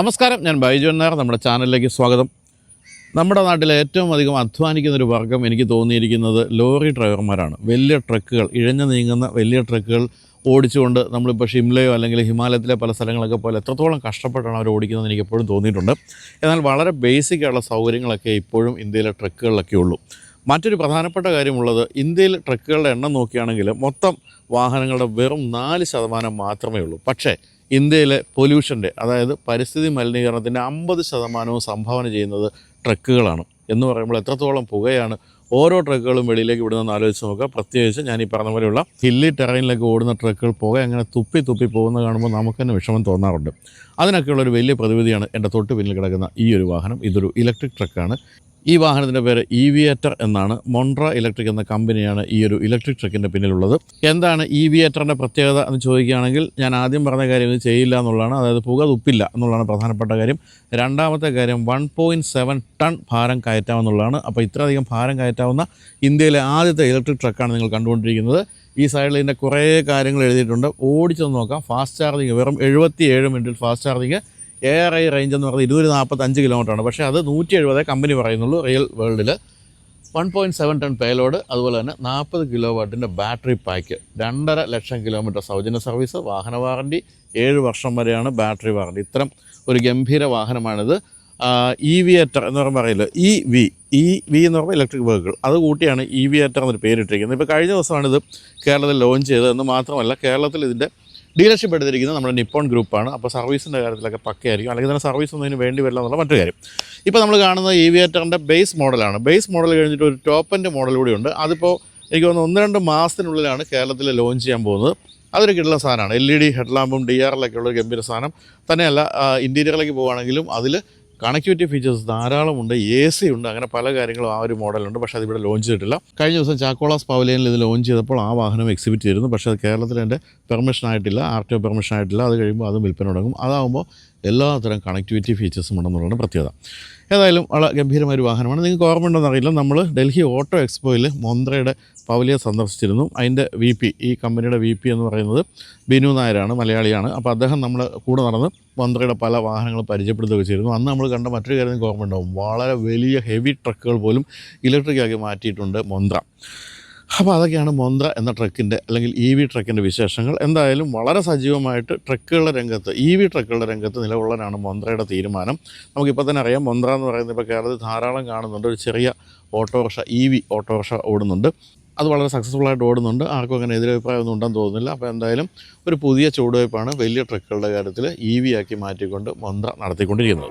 നമസ്കാരം ഞാൻ ബൈജു നായർ നമ്മുടെ ചാനലിലേക്ക് സ്വാഗതം. നമ്മുടെ നാട്ടിലെ ഏറ്റവും അധികം അധ്വാനിക്കുന്ന ഒരു വർഗം എനിക്ക് തോന്നിയിരിക്കുന്നത് ലോറി ഡ്രൈവർമാരാണ്. വലിയ ട്രക്കുകൾ ഇഴഞ്ഞു നീങ്ങുന്ന വലിയ ട്രക്കുകൾ ഓടിച്ചുകൊണ്ട് നമ്മളിപ്പോൾ ഷിംലയോ അല്ലെങ്കിൽ ഹിമാലയത്തിലെ പല സ്ഥലങ്ങളൊക്കെ പോലെ എത്രത്തോളം കഷ്ടപ്പെട്ടാണ് അവർ ഓടിക്കുന്നതെന്ന് എനിക്ക് എപ്പോഴും തോന്നിയിട്ടുണ്ട്. എന്നാൽ വളരെ ബേസിക് ആയിട്ടുള്ള സൗകര്യങ്ങളൊക്കെ ഇപ്പോഴും ഇന്ത്യയിലെ ട്രക്കുകളിലൊക്കെ ഉള്ളൂ. മറ്റൊരു പ്രധാനപ്പെട്ട കാര്യമുള്ളത് ഇന്ത്യയിൽ ട്രക്കുകളുടെ എണ്ണം നോക്കുകയാണെങ്കിൽ മൊത്തം വാഹനങ്ങളുടെ വെറും നാല് ശതമാനം മാത്രമേ ഉള്ളൂ. പക്ഷേ ഇന്ത്യയിലെ പൊല്യൂഷന്റെ അതായത് പരിസ്ഥിതി മലിനീകരണത്തിന്റെ അമ്പത് ശതമാനവും സംഭാവന ചെയ്യുന്നത് ട്രക്കുകളാണ്. എന്ന് പറയുമ്പോൾ എത്രത്തോളം പുകയാണ്. ഓരോ ട്രക്കുകളും വെളിയിലേക്ക് വിടുന്നതെന്ന് ആലോചിച്ച് നോക്കുക. പ്രത്യേകിച്ച് ഞാൻ ഈ പറഞ്ഞ പോലെയുള്ള ഹില്ലി ടെറൈനിലേക്ക് ഓടുന്ന ട്രക്കുകൾ പുക അങ്ങനെ തുപ്പി തുപ്പി പോകുന്ന കാണുമ്പോൾ നമുക്ക് തന്നെ വിഷമം തോന്നാറുണ്ട്. അതിനൊക്കെയുള്ള ഒരു വലിയ പ്രതിവിധിയാണ് എന്റെ തൊട്ട് പിന്നിൽ കിടക്കുന്ന ഈ ഒരു വാഹനം. ഇതൊരു ഇലക്ട്രിക് ട്രക്കാണ്. ഈ വാഹനത്തിന്റെ പേര് ഇവിയേറ്റർ എന്നാണ്. മൊണ്ട്ര ഇലക്ട്രിക് എന്ന കമ്പനിയാണ് ഈ ഒരു ഇലക്ട്രിക് ട്രക്കിന്റെ പിന്നിലുള്ളത്. എന്താണ് ഇ വിയേറ്ററിന്റെ പ്രത്യേകത എന്ന് ചോദിക്കുകയാണെങ്കിൽ ഞാൻ ആദ്യം പറഞ്ഞ കാര്യം ഇത് ചെയ്യില്ല എന്നുള്ളതാണ്. അതായത് പുക തുപ്പില്ല എന്നുള്ളതാണ് പ്രധാനപ്പെട്ട കാര്യം. രണ്ടാമത്തെ കാര്യം വൺ പോയിന്റ് സെവൻ ടൺ ഭാരം കയറ്റാമെന്നുള്ളതാണ് അപ്പോൾ ഇത്രയധികം ഭാരം കയറ്റാവുന്ന ഇന്ത്യയിലെ ആദ്യത്തെ ഇലക്ട്രിക് ട്രക്കാണ് നിങ്ങൾ കണ്ടുകൊണ്ടിരിക്കുന്നത്. ഈ സൈഡിൽ ഇതിന്റെ കുറേ കാര്യങ്ങൾ എഴുതിയിട്ടുണ്ട്. ഓടിച്ചൊന്ന് നോക്കാം. ഫാസ്റ്റ് ചാർജിങ് വെറും എഴുപത്തി ഏഴ് മിനിറ്റിൽ fast charging A R I range എന്ന് പറയുന്നത് ഇരുപത് നാൽപ്പത്തഞ്ച് കിലോമീറ്ററാണ് പക്ഷേ അത് നൂറ്റി എഴുപതേ കമ്പനി പറയുന്നുള്ളൂ റിയൽ വേൾഡിൽ one point seven ton payload അതുപോലെ തന്നെ നാൽപ്പത് കിലോ വാട്ടിന്റെ ബാറ്ററി പാക്ക് രണ്ടര ലക്ഷം കിലോമീറ്റർ സൗജന്യ സർവീസ് വാഹന വാറണ്ടി ഏഴ് വർഷം വരെയാണ് ബാറ്ററി വാറണ്ടി ഇത്തരം ഒരു ഗംഭീര വാഹനമാണിത്. ഇ വി എറ്റർ എന്ന് പറയുമ്പോൾ അറിയില്ല? ഇ വി ഇ വി എന്ന് പറയുമ്പോൾ ഇലക്ട്രിക് വെഹിക്കിൾ അത് കൂട്ടിയാണ് ഇ വി എറ്റർ എന്നൊരു പേരിട്ടിരിക്കുന്നത്. ഇപ്പോൾ കഴിഞ്ഞ ദിവസമാണിത് കേരളത്തിൽ ലോഞ്ച് ചെയ്തത്. എന്ന് മാത്രമല്ല കേരളത്തിൽ ഇതിന്റെ ഡീലർഷിപ്പ് എടുത്തിരിക്കുന്നത് നമ്മുടെ നിപ്പോൺ ഗ്രൂപ്പാണ്. അപ്പോൾ സർവീസിന്റെ കാര്യത്തിലൊക്കെ പക്കയായിരിക്കും. അല്ലെങ്കിൽ തന്നെ സർവീസ് ഒന്നും ഇതിന് വേണ്ടി വരില്ല എന്നുള്ള മറ്റൊരു കാര്യം. ഇപ്പോൾ നമ്മൾ കാണുന്നത് ഇവിയേറ്ററിന്റെ ബേസ് മോഡലാണ് ബേസ് മോഡൽ കഴിഞ്ഞിട്ട് ഒരു ടോപ്പ് എന്റെ മോഡൽ കൂടിയുണ്ട് അതിപ്പോൾ എനിക്ക് തോന്നുന്നു ഒന്ന് രണ്ട് മാസത്തിനുള്ളിലാണ് കേരളത്തിൽ ലോഞ്ച് ചെയ്യാൻ പോകുന്നത്. അതൊരു കിട്ടുന്ന സാധനമാണ്. എൽ ഇ ഡി ഹെഡ്ലാമ്പും ഡി ആർ എല്ലൊക്കെ ഉള്ള ഗംഭീര സാധനം. തന്നെയല്ല ഇന്റീരിയറിലേക്ക് പോവുകയാണെങ്കിലും അതിൽ കണക്ടിവിറ്റി ഫീച്ചേഴ്സ് ധാരാളമുണ്ട് എ സി ഉണ്ട് അങ്ങനെ പല കാര്യങ്ങളും ആ ഒരു മോഡലുണ്ട് പക്ഷേ അതിവിടെ ലോഞ്ച് ചെയ്തിട്ടില്ല. കഴിഞ്ഞ ദിവസം ചാക്കോളാസ് പവലിയനിൽ ഇത് ലോഞ്ച് ചെയ്തപ്പോൾ ആ വാഹനം എക്സിബിറ്റ് ചെയ്തിരുന്നു പക്ഷേ അത് കേരളത്തിൽ എന്റെ പെർമിഷൻ ആയിട്ടില്ല ആർ ടി ഒ പെർമിഷൻ ആയിട്ടില്ല അത് കഴിയുമ്പോൾ അതും വിൽപ്പന തുടങ്ങും. അതാകുമ്പോൾ എല്ലാത്തരം കണക്ടിവിറ്റി ഫീച്ചേഴ്സും ഉണ്ടെന്നുള്ളതാണ് പ്രത്യേകത. ഏതായാലും വളരെ ഗംഭീരമായ ഒരു വാഹനമാണ്. നിങ്ങൾക്ക് ഓർമ്മ ഉണ്ടെന്ന് അറിയില്ല. നമ്മൾ ഡൽഹി ഓട്ടോ എക്സ്പോയിൽ മൊന്ത്രയുടെ പവലിയെ സന്ദർശിച്ചിരുന്നു. അതിന്റെ വി പി ഈ കമ്പനിയുടെ വി പി എന്ന് പറയുന്നത് ബിനു നായരാണ് മലയാളിയാണ്. അപ്പോൾ അദ്ദേഹം നമ്മൾ കൂടെ നടന്ന് മന്ത്രിയുടെ പല വാഹനങ്ങൾ പരിചയപ്പെടുത്തുകയൊക്കെ ചെയ്തിരുന്നു. അന്ന് നമ്മൾ കണ്ട മറ്റൊരു കാര്യം നിങ്ങൾക്ക് ഓർമ്മ ഉണ്ടാവും വളരെ വലിയ ഹെവി ട്രക്കുകൾ പോലും ഇലക്ട്രിക്കാക്കി മാറ്റിയിട്ടുണ്ട് മൊന്ത്ര അപ്പോൾ അതൊക്കെയാണ് മൊന്ത്ര എന്ന ട്രക്കിന്റെ അല്ലെങ്കിൽ ഇ വി ട്രക്കിന്റെ വിശേഷങ്ങൾ. എന്തായാലും വളരെ സജീവമായിട്ട് ട്രക്കുകളുടെ രംഗത്ത് ഇ വി ട്രക്കുകളുടെ രംഗത്ത് നിലകൊള്ളാനാണ് മൊന്ത്രയുടെ തീരുമാനം. നമുക്കിപ്പോൾ തന്നെ അറിയാം മൊന്ത്ര എന്ന് പറയുന്നത് ഇപ്പോൾ കേരളത്തിൽ ധാരാളം കാണുന്നുണ്ട്. ഒരു ചെറിയ ഓട്ടോറിക്ഷ ഇ വി ഓട്ടോറിക്ഷ ഓടുന്നുണ്ട്. അത് വളരെ സക്സസ്ഫുള്ളായിട്ട് ഓടുന്നുണ്ട്. ആർക്കും അങ്ങനെ എതിരഭിപ്രായമൊന്നും ഉണ്ടെന്ന് തോന്നുന്നില്ല. അപ്പോൾ എന്തായാലും ഒരു പുതിയ ചുവടുവയ്പ്പാണ് വലിയ ട്രക്കുകളുടെ കാര്യത്തിൽ ഇ വി ആക്കി മാറ്റിക്കൊണ്ട് മൊന്ത്ര നടത്തിക്കൊണ്ടിരിക്കുന്നത്.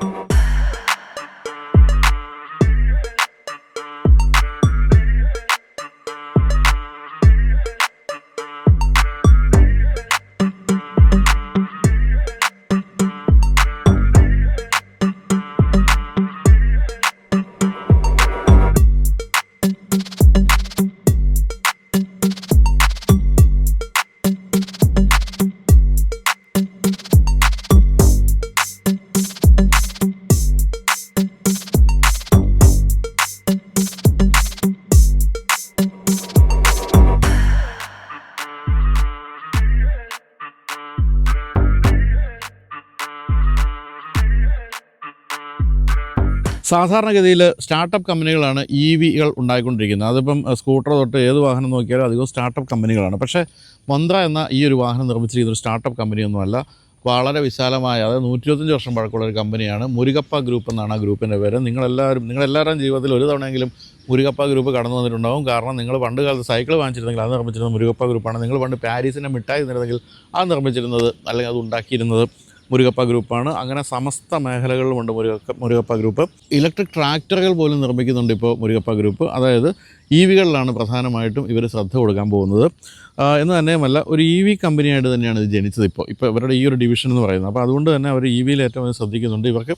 സാധാരണഗതിയിൽ സ്റ്റാർട്ടപ്പ് കമ്പനികളാണ് ഇ വികൾ ഉണ്ടായിക്കൊണ്ടിരിക്കുന്നത്. അതിപ്പം സ്കൂട്ടർ തൊട്ട് ഏത് വാഹനം നോക്കിയാലും അധികം സ്റ്റാർട്ടപ്പ് കമ്പനികളാണ്. പക്ഷേ മന്ത്ര എന്ന ഈ ഒരു വാഹനം നിർമ്മിച്ചിരിക്കുന്ന ഒരു സ്റ്റാർട്ടപ്പ് കമ്പനിയൊന്നുമല്ല വളരെ വിശാലമായ അതായത് നൂറ്റി ഇരുപത്തഞ്ച് വർഷം പഴക്കമുള്ള ഒരു കമ്പനിയാണ്. മുരുകപ്പ ഗ്രൂപ്പ് എന്നാണ് ആ ഗ്രൂപ്പിന്റെ പേര്. നിങ്ങളെല്ലാവരും നിങ്ങളെല്ലാവരുടെയും ജീവിതത്തിൽ ഒരു തവണയെങ്കിലും മുരുകപ്പ ഗ്രൂപ്പ് കടന്നു വന്നിട്ടുണ്ടാവും. കാരണം നിങ്ങൾ പണ്ട് കാലത്ത് സൈക്കിൾ വാങ്ങിച്ചിരുന്നെങ്കിൽ അത് നിർമ്മിച്ചിരുന്നത് മുരുകപ്പ ഗ്രൂപ്പാണ്. നിങ്ങൾ പണ്ട് പാരീസിന്റെ മിഠായി നിന്നിരുന്നെങ്കിൽ അത് നിർമ്മിച്ചിരുന്നത് അല്ലെങ്കിൽ അത് ഉണ്ടാക്കിയിരുന്നത് മുരുകപ്പ ഗ്രൂപ്പാണ്. അങ്ങനെ സമസ്ത മേഖലകളിലുമുണ്ട് മുരുക മുരുകപ്പ ഗ്രൂപ്പ്. ഇലക്ട്രിക് ട്രാക്ടറുകൾ പോലും നിർമ്മിക്കുന്നുണ്ട് ഇപ്പോൾ മുരുകപ്പ ഗ്രൂപ്പ്. അതായത് ഇ വികളിലാണ് പ്രധാനമായിട്ടും ഇവർ ശ്രദ്ധ കൊടുക്കാൻ പോകുന്നത്. എന്ന് തന്നെയുമല്ല ഒരു ഇ വി കമ്പനിയായിട്ട് തന്നെയാണ് ഇത് ജനിച്ചത് ഇപ്പോൾ. ഇപ്പോൾ ഇവരുടെ ഈ ഒരു ഡിവിഷൻ എന്ന് പറയുന്നത്. അപ്പോൾ അതുകൊണ്ട് തന്നെ അവർ ഇ വിയിൽ ഏറ്റവും ശ്രദ്ധിക്കുന്നുണ്ട്. ഇവർക്ക്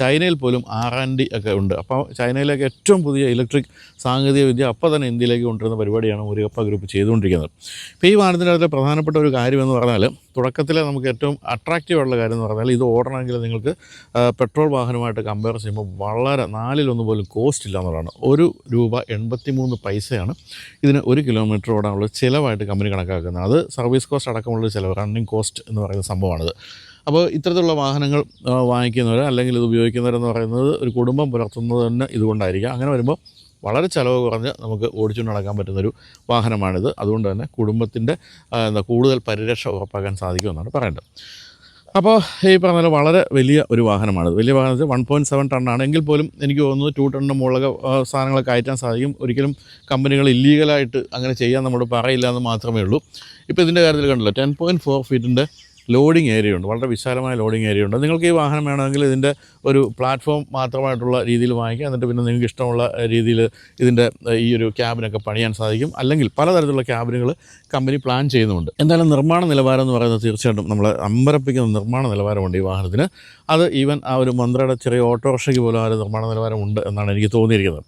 ചൈനയിൽ പോലും ആർ ആൻഡ് ഡി ഒക്കെ ഉണ്ട്. അപ്പോൾ ചൈനയിലേക്ക് ഏറ്റവും പുതിയ ഇലക്ട്രിക് സാങ്കേതിക വിദ്യ അപ്പോൾ തന്നെ ഇന്ത്യയിലേക്ക് കൊണ്ടുവരുന്ന പരിപാടിയാണ് മുരുകപ്പ ഗ്രൂപ്പ് ചെയ്തുകൊണ്ടിരിക്കുന്നത്. ഇപ്പോൾ ഈ വാഹനത്തിന്റെ പ്രധാനപ്പെട്ട ഒരു കാര്യം എന്ന് പറഞ്ഞാൽ തുടക്കത്തിലെ നമുക്ക് ഏറ്റവും അട്രാക്റ്റീവ് ഉള്ള കാര്യം എന്ന് പറഞ്ഞാൽ ഇത് ഓടണമെങ്കിൽ നിങ്ങൾക്ക് പെട്രോൾ വാഹനമായിട്ട് കമ്പയർ ചെയ്യുമ്പോൾ വളരെ നാലിലൊന്ന് പോലും കോസ്റ്റ് ഇല്ല എന്നുള്ളതാണ്. ഒരു രൂപ എൺപത്തി മൂന്ന് പൈസയാണ്. ഇതിന് ഒരു കിലോമീറ്റർ ഓടാനുള്ള ചിലവായിട്ട് കമ്പനി കണക്കാക്കുന്നത്. അത് സർവീസ് കോസ്റ്റ് അടക്കമുള്ള ചിലവ് റണ്ണിങ് കോസ്റ്റ് എന്ന് പറയുന്ന സംഭവമാണിത്. അപ്പോൾ ഇത്തരത്തിലുള്ള വാഹനങ്ങൾ വാങ്ങിക്കുന്നവർ അല്ലെങ്കിൽ ഇത് ഉപയോഗിക്കുന്നവരെന്ന് പറയുന്നത് ഒരു കുടുംബം പുലർത്തുന്നത് തന്നെ ഇതുകൊണ്ടായിരിക്കാം. അങ്ങനെ വരുമ്പോൾ വളരെ ചിലവ് കുറഞ്ഞ് നമുക്ക് ഓടിച്ചുകൊണ്ട് നടക്കാൻ പറ്റുന്നൊരു വാഹനമാണിത്. അതുകൊണ്ട് തന്നെ കുടുംബത്തിന്റെ എന്താ കൂടുതൽ പരിരക്ഷ ഉറപ്പാക്കാൻ സാധിക്കുമെന്നാണ് പറയേണ്ടത്. അപ്പോൾ ഈ പറഞ്ഞ വളരെ വലിയ ഒരു വാഹനമാണ് വലിയ വാഹനത്തിൽ വൺ പോയിന്റ് സെവൻ ടണ്ണാണ് എങ്കിൽ പോലും എനിക്ക് തോന്നുന്നു ടു ടണ്ണിന് മുകളിലൊക്കെ സാധനങ്ങളൊക്കെ അയറ്റാൻ സാധിക്കും. ഒരിക്കലും കമ്പനികൾ ഇല്ലീഗലായിട്ട് അങ്ങനെ ചെയ്യാൻ നമ്മൾ പറയില്ല എന്ന് മാത്രമേ ഉള്ളൂ. ഇപ്പോൾ ഇതിന്റെ കാര്യത്തിൽ കണ്ടല്ലോ ടെൻ പോയിന്റ് ഫോർ ഫീറ്റിന്റെ ലോഡിംഗ് ഏരിയ ഉണ്ട്. വളരെ വിശാലമായ ലോഡിംഗ് ഏരിയ ഉണ്ട്. നിങ്ങൾക്ക് ഈ വാഹനം വേണമെങ്കിൽ ഇതിന്റെ ഒരു പ്ലാറ്റ്ഫോം മാത്രമായിട്ടുള്ള രീതിയിൽ വാങ്ങിക്കാം. എന്നിട്ട് പിന്നെ നിങ്ങൾക്ക് ഇഷ്ടമുള്ള രീതിയിൽ ഇതിന്റെ ഈ ഒരു ക്യാബിനൊക്കെ പണിയാൻ സാധിക്കും. അല്ലെങ്കിൽ പലതരത്തിലുള്ള ക്യാബിനുകൾ കമ്പനി പ്ലാൻ ചെയ്യുന്നുണ്ട്. എന്തായാലും നിർമ്മാണ നിലവാരം എന്ന് പറയുന്നത് തീർച്ചയായിട്ടും നമ്മളെ അമ്പരപ്പിക്കുന്ന നിർമ്മാണ നിലവാരമുണ്ട് ഈ വാഹനത്തിന്. അത് ഈവൻ ആ ഒരു മന്ത്രയുടെ ചെറിയ ഓട്ടോറിക്ഷയ്ക്ക് പോലും ആ ഒരു നിർമ്മാണ നിലവാരമുണ്ട് എന്നാണ് എനിക്ക് തോന്നിയിരിക്കുന്നത്.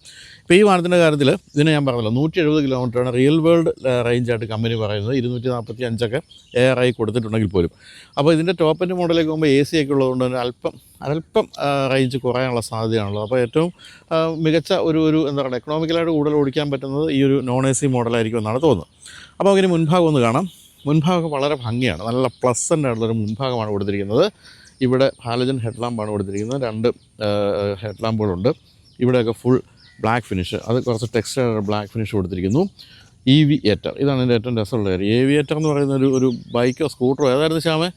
ഇപ്പോൾ ഈ വാഹനത്തിന്റെ കാര്യത്തിൽ ഇതിനെ ഞാൻ പറഞ്ഞല്ലോ നൂറ്റി എഴുപത് കിലോമീറ്ററാണ് റിയൽ വേൾഡ് റേഞ്ചായിട്ട് കമ്പനി പറയുന്നത്. ഇരുന്നൂറ്റി നാൽപ്പത്തി അഞ്ചൊക്കെ എയർ ആയി കൊടുത്തിട്ടുണ്ടെങ്കിൽ പോലും. അപ്പോൾ ഇതിന്റെ ടോപ്പ് എന്റെ മോഡലേക്ക് പോകുമ്പോൾ എ സി ഒക്കെ ഉള്ളതുകൊണ്ട് തന്നെ അല്പം അല്പം റേഞ്ച് കുറയാനുള്ള സാധ്യതയാണുള്ളത്. അപ്പോൾ ഏറ്റവും മികച്ച ഒരു ഒരു എന്താ പറയുക എക്കണോമിക്കലായിട്ട് കൂടുതൽ ഓടിക്കാൻ പറ്റുന്നത് ഈ ഒരു നോൺ എ സി മോഡലായിരിക്കും എന്നാണ് തോന്നുന്നത്. അപ്പോൾ അതിന് മുൻഭാഗം ഒന്ന് കാണാം. മുൻഭാഗം വളരെ ഭംഗിയാണ്. നല്ല പ്ലസന്റ് ആയിട്ടുള്ളൊരു മുൻഭാഗമാണ് കൊടുത്തിരിക്കുന്നത്. ഇവിടെ ഹാലജൻ ഹെഡ് ലാമ്പാണ് കൊടുത്തിരിക്കുന്നത്. രണ്ട് ഹെഡ് ലാമ്പുകളുണ്ട് ഇവിടെയൊക്കെ ഫുൾ ബ്ലാക്ക് ഫിനിഷ് അത് കുറച്ച് ടെക്സ്റ്റൈൽ ബ്ലാക്ക് ഫിനിഷ് കൊടുത്തിരിക്കുന്നു. ഇ വി ഏറ്റർ ഇതാണ് എന്റെ ഏറ്റവും രസമുള്ള കാര്യം. എ വി ഏറ്റർ എന്ന് പറയുന്ന ഒരു ഒരു ബൈക്കോ സ്കൂട്ടറോ ഏതായിരുന്നു ശ്യാമേ?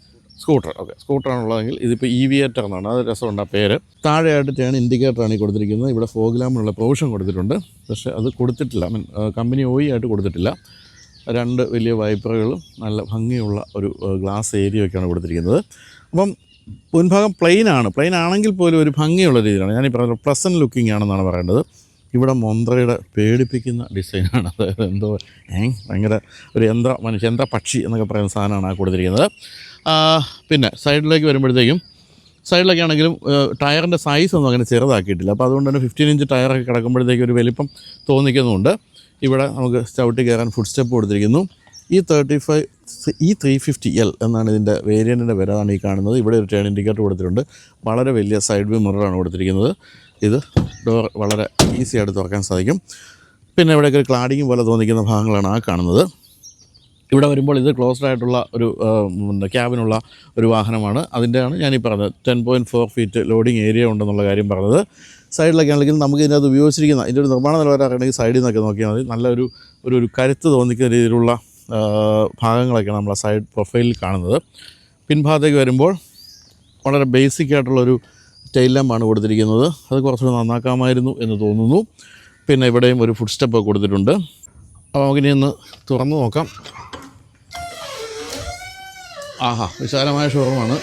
സ്കൂട്ടർ ഓക്കെ സ്കൂട്ടറാണുള്ളതെങ്കിൽ ഇതിപ്പോൾ ഇ വി ഏറ്റർ എന്നാണ്. അത് രസമുണ്ട് ആ പേര്. താഴെയായിട്ടാണ് ഇൻഡിക്കേറ്ററാണ് ഈ കൊടുത്തിരിക്കുന്നത്. ഇവിടെ ഫോഗ്ലാമിനുള്ള പ്രൊവിഷൻ കൊടുത്തിട്ടുണ്ട്. പക്ഷേ അത് കൊടുത്തിട്ടില്ല. മീൻ കമ്പനി ഓയി ആയിട്ട് കൊടുത്തിട്ടില്ല. രണ്ട് വലിയ വൈപ്പറുകളും നല്ല ഭംഗിയുള്ള ഒരു ഗ്ലാസ് ഏരിയ ഒക്കെയാണ് കൊടുത്തിരിക്കുന്നത്. അപ്പം മുൻഭാഗം പ്ലെയിനാണ് പ്ലെയിൻ ആണെങ്കിൽ പോലും ഒരു ഭംഗിയുള്ള രീതിയിലാണ്. ഞാനീ പറഞ്ഞ പ്ലസൻ ലുക്കിംഗ് ആണെന്നാണ് പറയേണ്ടത്. ഇവിടെ മൊന്ത്രയുടെ പേടിപ്പിക്കുന്ന ഡിസൈനാണ്. അതായത് എന്തോ ഭയങ്കര ഒരു യന്ത്ര മനുഷ്യ യന്ത്ര പക്ഷി എന്നൊക്കെ പറയുന്ന സാധനമാണ് ആ കൊടുത്തിരിക്കുന്നത്. പിന്നെ സൈഡിലേക്ക് വരുമ്പോഴത്തേക്കും സൈഡിലൊക്കെ ആണെങ്കിലും ടയറിന്റെ സൈസ് ഒന്നും അങ്ങനെ ചെറുതാക്കിയിട്ടില്ല. അപ്പോൾ അതുകൊണ്ട് തന്നെ ഫിഫ്റ്റീൻ ഇഞ്ച് ടയറൊക്കെ കിടക്കുമ്പോഴത്തേക്ക് ഒരു വലിപ്പം തോന്നിക്കുന്നുണ്ട്. ഇവിടെ നമുക്ക് ചവിട്ടി കയറാൻ ഫുഡ് സ്റ്റെപ്പ് കൊടുത്തിരിക്കുന്നു. ഈ തേർട്ടി ഫൈവ് ഈ ത്രീ ഫിഫ്റ്റി എൽ എന്നാണ് ഇതിന്റെ വേരിയന്റിന്റെ വില ആണ് ഈ കാണുന്നത്. ഇവിടെ ഒരു ടേൺ ഇൻഡിക്കേറ്റർ കൊടുത്തിട്ടുണ്ട്. വളരെ വലിയ സൈഡ് വ്യൂ മിററാണ് കൊടുത്തിരിക്കുന്നത്. ഇത് ഡോർ വളരെ ഈസി ആയിട്ട് തുറക്കാൻ സാധിക്കും. പിന്നെ ഇവിടെയൊക്കെ ഒരു ക്ലാഡിങ് പോലെ തോന്നിക്കുന്ന ഭാഗങ്ങളാണ് ആ കാണുന്നത്. ഇവിടെ വരുമ്പോൾ ഇത് ക്ലോസ്ഡ് ആയിട്ടുള്ള ഒരു ക്യാബിനുള്ള ഒരു വാഹനമാണ്. അതിന്റെയാണ് ഞാനീ പറഞ്ഞത്. Ten point four feet loading area ഉണ്ടെന്നുള്ള കാര്യം പറഞ്ഞത്. സൈഡിലൊക്കെ ആണെങ്കിൽ നമുക്ക് ഇതിനകത്ത് ഉപയോഗിച്ചിരിക്കുന്ന ഇതിന്റെ ഒരു നിർമ്മാണ നിലവാരം സൈഡിൽ നിന്നൊക്കെ നോക്കിയാൽ മതി. നല്ലൊരു ഒരു ഒരു കരുത്ത് തോന്നിക്കുന്ന രീതിയിലുള്ള ഭാഗങ്ങളൊക്കെ ഭാഗങ്ങളൊക്കെയാണ് നമ്മൾ സൈഡ് പ്രൊഫൈലിൽ കാണുന്നത്. പിൻഭാഗത്തേക്ക് വരുമ്പോൾ വളരെ ബേസിക് ആയിട്ടുള്ളൊരു ടെയിൽ ലാമ്പാണ് കൊടുത്തിരിക്കുന്നത്. അത് കുറച്ചുകൂടെ നന്നാക്കാമായിരുന്നു എന്ന് തോന്നുന്നു. പിന്നെ ഇവിടെയും ഒരു ഫുഡ് സ്റ്റെപ്പ് കൊടുത്തിട്ടുണ്ട്. അപ്പോൾ നമുക്കിനി ഒന്ന് തുറന്നു നോക്കാം. ആഹാ വിശാലമായ ഷോറൂമാണ്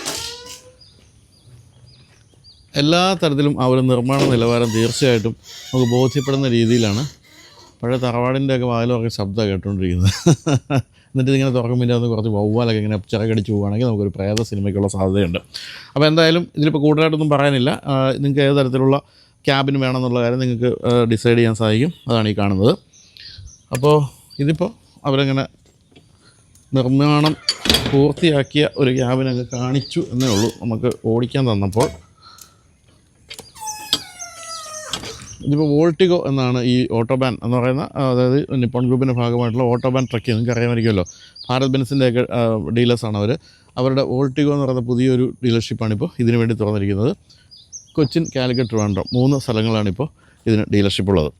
എല്ലാ തരത്തിലും ആ ഒരു നിർമ്മാണ നിലവാരം തീർച്ചയായിട്ടും നമുക്ക് ബോധ്യപ്പെടുന്ന രീതിയിലാണ്. പഴയ തറവാടിന്റെയൊക്കെ വാതിലൊക്കെ ശബ്ദം കേട്ടുകൊണ്ടിരിക്കുന്നത് എന്നിട്ട് ഇങ്ങനെ തുറക്കുമ്പോൾ ഇതിന്റെ കുറച്ച് വവ്വാലൊക്കെ ഇങ്ങനെ ചിറകടിച്ച് പോവുകയാണെങ്കിൽ നമുക്കൊരു പ്രേത സിനിമയ്ക്കുള്ള സാധ്യതയുണ്ട്. അപ്പോൾ എന്തായാലും ഇതിലിപ്പോൾ കൂടുതലായിട്ടൊന്നും പറയാനില്ല. നിങ്ങൾക്ക് ഏത് തരത്തിലുള്ള വേണം വേണമെന്നുള്ള കാര്യം നിങ്ങൾക്ക് ഡിസൈഡ് ചെയ്യാൻ സാധിക്കും. അതാണ് ഈ കാണുന്നത്. അപ്പോൾ ഇതിപ്പോൾ അവരങ്ങനെ നിർമ്മാണം പൂർത്തിയാക്കിയ ഒരു ക്യാബിനങ്ങ് കാണിച്ചു എന്നേ ഉള്ളൂ. നമുക്ക് ഓടിക്കാൻ തന്നപ്പോൾ ഇതിപ്പോൾ വോൾട്ടിഗോ എന്നാണ് ഈ ഓട്ടോബാൻ എന്ന് പറയുന്ന അതായത് നിപ്പോൺ ഗ്രൂപ്പിന്റെ ഭാഗമായിട്ടുള്ള ഓട്ടോബാൻ ട്രക്ക് നിങ്ങൾക്ക് അറിയാമായിരിക്കുമല്ലോ. ഭാരത് ബെൻസിന്റെയൊക്കെ ഡീലേഴ്സാണ് അവർ അവരുടെ വോൾട്ടിഗോ എന്ന് പറയുന്ന പുതിയൊരു ഡീലർഷിപ്പാണിപ്പോൾ ഇതിനു വേണ്ടി തുറന്നിരിക്കുന്നത്. കൊച്ചിൻ കാലിക്കറ്റ് ട്രിവാൻഡ്രം മൂന്ന് സ്ഥലങ്ങളാണ് ഇപ്പോൾ ഇതിന് ഡീലർഷിപ്പ് ഉള്ളത്.